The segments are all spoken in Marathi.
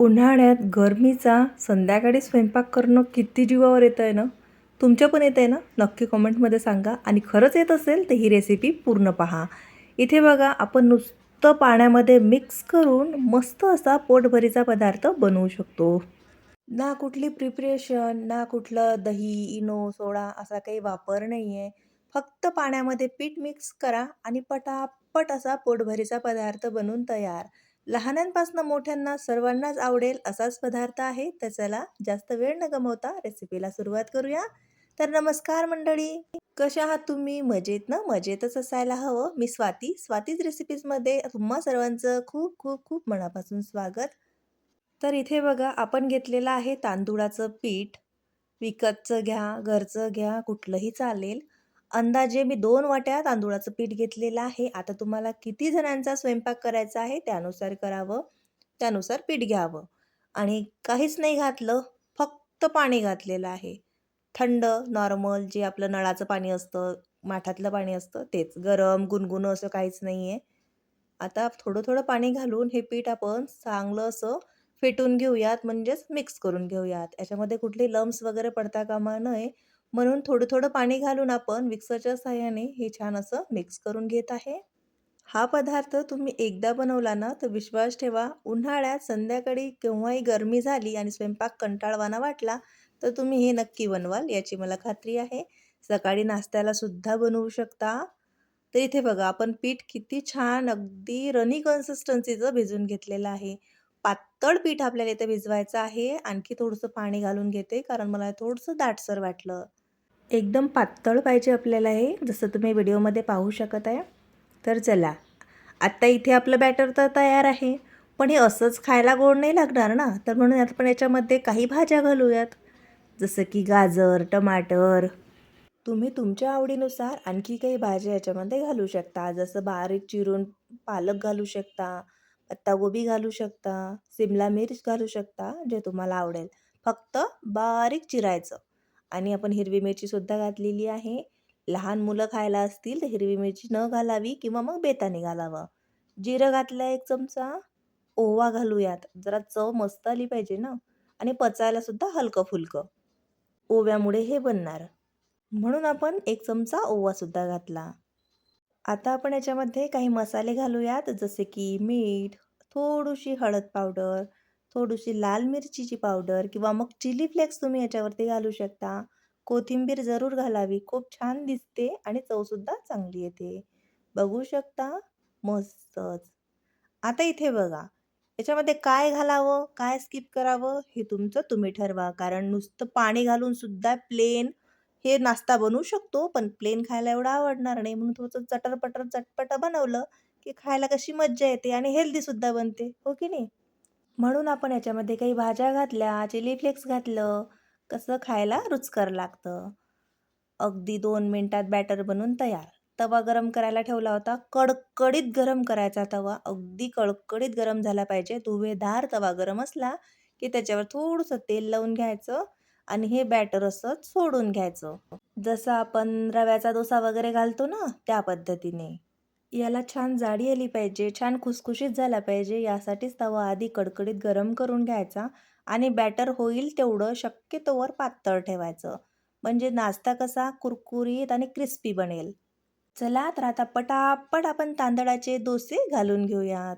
उन्हाळ्यात गरमीचा संध्याकाळी स्वयंपाक करणं किती जीवावर येतं आहे ना? तुमच्या पण येतं आहे ना? नक्की कमेंटमध्ये सांगा. आणि खरंच येत असेल तर ही रेसिपी पूर्ण पहा. इथे बघा आपण नुसतं पाण्यामध्ये मिक्स करून मस्त असा पोटभरीचा पदार्थ बनवू शकतो. ना कुठली प्रिपरेशन ना कुठलं दही इनो सोडा असा काही वापर नाही आहे फक्त पाण्यामध्ये पीठ मिक्स करा आणि पटापट असा पोटभरीचा पदार्थ बनवून तयार. लहानांपासून मोठ्यांना सर्वांनाच आवडेल असाच पदार्थ आहे तर चला जास्त वेळ न गमवता रेसिपीला सुरुवात करूया. तर नमस्कार मंडळी. कशा आहात तुम्ही? मजेत ना? मजेतच असायला हवं. मी स्वाती. स्वातीज रेसिपीजमध्ये तुम्हा सर्वांचं खूप खूप खूप मनापासून स्वागत. तर इथे बघा आपण घेतलेलं आहे तांदूळाचं पीठ. विकतचं घ्या घरचं घ्या कुठलंही चालेल. अंदाजे मी दोन वाट्या तांदूळाचं पीठ घेतलेलं आहे. आता तुम्हाला किती जणांचा स्वयंपाक करायचा आहे त्यानुसार करावं त्यानुसार पीठ घ्यावं. आणि काहीच नाही घातलं फक्त पाणी घातलेलं आहे. थंड नॉर्मल जे आपलं नळाचं पाणी असतं माठातलं पाणी असतं तेच. गरम गुणगुणं असं काहीच नाही आहे आता थोडं थोडं पाणी घालून हे पीठ आपण चांगलं असं फेटून घेऊयात म्हणजेच मिक्स करून घेऊयात. याच्यामध्ये कुठले लम्स वगैरे पडता कामा नये. म्हणून थोडं थोडं पाणी घालून आपण मिक्सरच्या साह्याने हे छान असं मिक्स करून घेत आहे. हा पदार्थ तुम्ही एकदा बनवला ना तर विश्वास ठेवा उन्हाळ्यात संध्याकाळी केव्हाही गरमी झाली आणि स्वयंपाक कंटाळवाना वाटला तर तुम्ही हे नक्की बनवाल याची मला खात्री आहे. सकाळी नाश्त्याला सुद्धा बनवू शकता. तर इथे बघा आपण पीठ किती छान अगदी रनी कन्सिस्टन्सीचं भिजून घेतलेलं आहे. पातळ पीठ आपल्याला इथे भिजवायचं आहे. आणखी थोडंसं पाणी घालून घेते कारण मला थोडंसं दाटसर वाटलं. एकदम पातळ पाहिजे आपल्याला हे जसं तुम्ही व्हिडिओमध्ये पाहू शकत आहे. तर चला आत्ता इथे आपलं बॅटर तर तयार आहे. पण हे असंच खायला गोड नाही लागणार ना? तर म्हणून आपण याच्यामध्ये काही भाज्या घालूयात. जसं की गाजर टमाटर. तुम्ही तुमच्या आवडीनुसार आणखी काही भाज्या याच्यामध्ये घालू शकता. जसं बारीक चिरून पालक घालू शकता पत्तागोबी घालू शकता सिमला मिर्च घालू शकता जे तुम्हाला आवडेल. फक्त बारीक चिरायचं. आणि आपण हिरवी मिरचीसुद्धा घातलेली आहे. लहान मुलं खायला असतील तर हिरवी मिरची न घालावी किंवा मग बेताने घालावं. जिरं घातलं एक चमचा ओवा घालूयात. जरा चव मस्त आली पाहिजे ना? आणि पचायला सुद्धा हलकं फुलकं. ओव्यामुळे हे बनणार. म्हणून आपण एक चमचा ओवासुद्धा घातला. आता आपण याच्यामध्ये काही मसाले घालूयात जसे की मीठ थोडीशी हळद पावडर थोडीशी लाल मिरचीची पावडर किंवा मग चिली फ्लेक्स तुम्ही याच्यावरती घालू शकता. कोथिंबीर जरूर घालावी. खूप छान दिसते आणि चवसुद्धा चांगली येते. बघू शकता? मस्तच. आता इथे बघा. याच्यामध्ये काय घालावं? काय स्किप करावं? हे तुमचं तुम्ही ठरवा. कारण नुसतं पाणी घालून सुद्धा प्लेन हे नाश्ता बनवू शकतो पण प्लेन खायला एवढं आवडणार नाही. म्हणून थोडंसं चटरपटर चटपट बनवलं की खायला कशी मज्जा येते आणि हेल्दीसुद्धा बनते. हो की नाही? म्हणून आपण याच्यामध्ये काही भाज्या घातल्या चिली फ्लेक्स घातलं कसं खायला रुचकर लागतं. अगदी दोन मिनटात बॅटर बनून तयार. तवा गरम करायला ठेवला होता. कडकडीत गरम करायचा तवा. अगदी कडकडीत गरम झाला पाहिजे. धुवेधार तवा गरम असला की त्याच्यावर थोडंसं तेल लावून घ्यायचं आणि हे बॅटर असं सोडून घ्यायचं. जसं आपण रव्याचा डोसा वगैरे घालतो ना त्या पद्धतीने. याला छान जाडी आली पाहिजे छान खुसखुशीत झाला पाहिजे यासाठीच तवा आधी कडकडीत गरम करून घ्यायचा आणि बॅटर होईल तेवढं शक्यतोवर पातळ ठेवायचं. म्हणजे नाश्ता कसा कुरकुरीत आणि क्रिस्पी बनेल. चला तर आता पटापट आपण तांदळाचे डोसे घालून घेऊयात.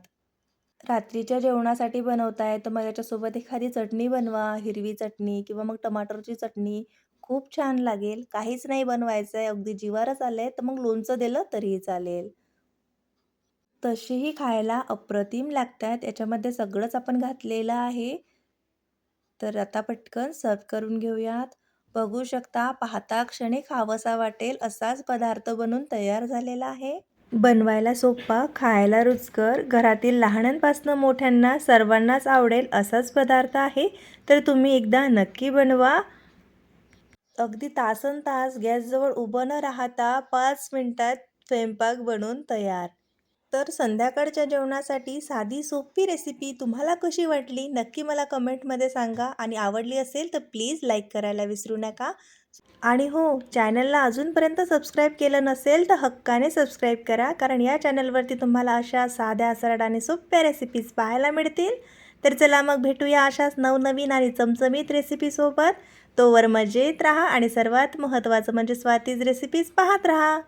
रात्रीच्या जेवणासाठी बनवताय तर मग याच्यासोबत एखादी चटणी बनवा हिरवी चटणी किंवा मग टमाटरची चटणी. खूप छान लागेल. काहीच नाही बनवायचं आहे अगदी जिवारच आलं आहे तर मग लोणचं दिलं तरीही चालेल. तशीही खायला अप्रतिम लागतात. याच्यामध्ये सगळंच आपण घातलेलं आहे. तर आता पटकन सर्व करून घेऊयात. बघू शकता पाहता क्षणी खावंसा वाटेल असाच पदार्थ बनून तयार झालेला आहे. बनवायला सोपा खायला रुचकर घरातील लहानांपासून मोठ्यांना सर्वांनाच आवडेल असाच पदार्थ आहे. तर तुम्ही एकदा नक्की बनवा. अगदी तासन तास गॅसजवळ उभं न राहता पाच मिनटात स्वयंपाक बनवून तयार. तर संध्याकाळच्या जेवणासाठी साधी सोपी रेसिपी तुम्हाला कशी वाटली? नक्की मला कमेंटमध्ये सांगा. आणि आवडली असेल तर प्लीज लाईक करायला विसरू नका. आणि हो चॅनलला अजूनपर्यंत सबस्क्राईब केलं नसेल तर हक्काने सबस्क्राईब करा. कारण या चॅनलवरती तुम्हाला अशा साध्या सरळ आणि सोप्या रेसिपीज पाहायला मिळतील. तर चला मग भेटूया अशाच नवनवीन आणि चमचमीत रेसिपीसोबत तोवर मजेत राहा आणि सर्वात महत्त्वाचं म्हणजे स्वातीज रेसिपीज पाहत राहा.